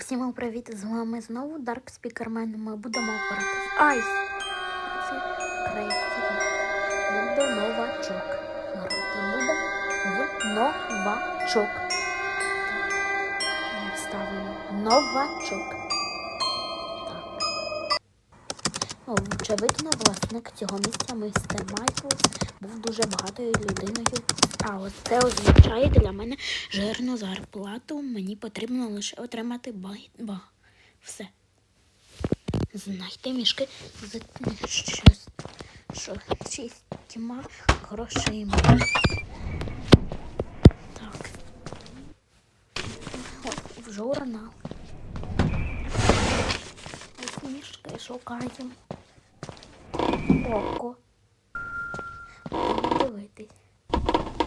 Всім привіт! З вами знову Dark Speakerman. Ми будемо грати в Айс. Буде новачок. Грати будемо в новачок. Ставимо новачок. Очевидно, власник цього місця мистер Майклс був дуже багатою людиною. А ось це означає для мене жирну зарплату. Мені потрібно лише отримати ба. Все. Знайти мішки з чистіма грошима. Так. В журнал. Ось мішки шукаємо. Око. Будемо дивитись,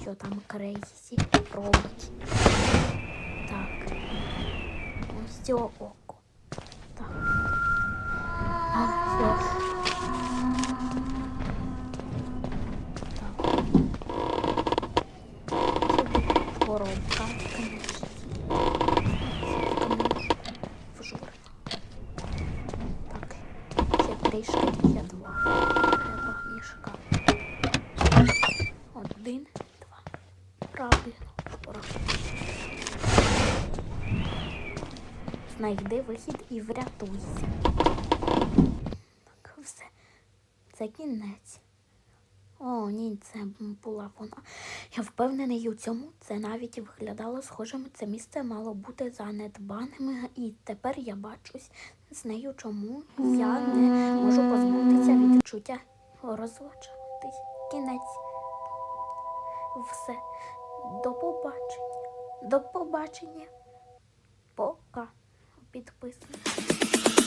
що там Крейсі робить. Так. Ось це око. Так. А, все. Так. Сюди коробка в книжці. В журнал. Так. Ще трішки, ще два. Мішка. Один, два. Правильно. Знайди вихід і врятуйся. Так, все. Це кінець. О, ні, це була вона. Я впевнений у цьому. Це навіть виглядало схожим. Це місце мало бути занедбаним, і тепер я бачусь з нею, чому я не можу позбутися від відчуття розлучатись. Кінець. Все. До побачення. До побачення. Пока. Підписуйтесь.